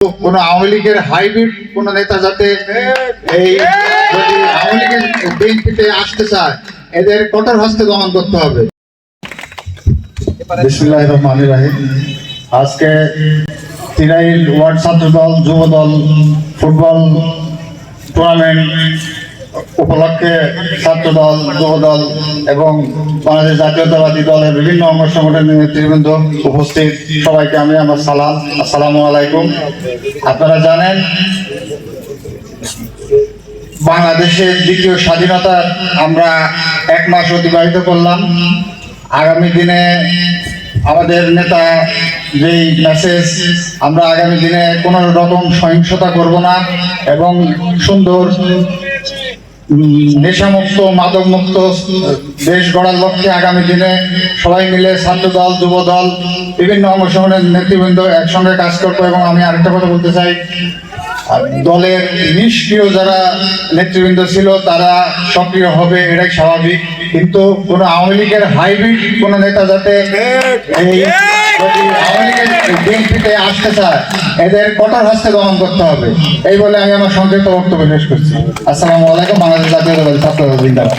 কোন আওয়ামী লীগের হাইব্রিড কোন নেতা যাতে এই আওয়ামী লীগের বিএনপিতে আসতে চায়, এদের কঠোর হস্তে দমন করতে হবে। বিসমুল্লাহ রহমান রাহিম। আজকে তিরাইল ওয়ার্ড ছাত্র দল যুব দল ফুটবল টুর্নামেন্ট উপলক্ষে ছাত্র দল, যুব দল এবং বাংলাদেশ জাতীয়তাবাদী দলের বিভিন্ন অঙ্গ সংগঠনের নেতৃবৃন্দ উপস্থিত। সবাইকে আমি আমার সালাম। আসসালামু আলাইকুম। আপনারা জানেন, বাংলাদেশের দ্বিতীয় স্বাধীনতা আমরা এক মাস অতিবাহিত করলাম। আগামী দিনে আমাদের নেতা যেই মেসেজ আমরা আগামী দিনে কোনো রকম সহিংসতা করব না এবং সুন্দর নেশামুক্ত মাদকমুক্ত দেশ গড়ার লক্ষ্যে আগামী দিনে সবাই মিলে ছাত্র দল যুব দল বিভিন্ন অংশগ্রহণের নেতৃবৃন্দ একসঙ্গে কাজ করব এবং আমি আরেকটা কথা বলতে চাই। দলের নিষ্ক্রিয় যারা নেতৃবৃন্দ ছিল তারা সক্রিয় হবে এটাই স্বাভাবিক। কিন্তু কোনো আওয়ামী লীগের হাইব্রিড কোনো নেতা যাতে এই আসতে চায়, এদের করতে হবে। এই বলে আমি আমার সংক্ষিপ্ত বক্তব্য শেষ করছি। আসসালামু আলাইকুম, বাংলাদেশ জাতীয় ছাত্র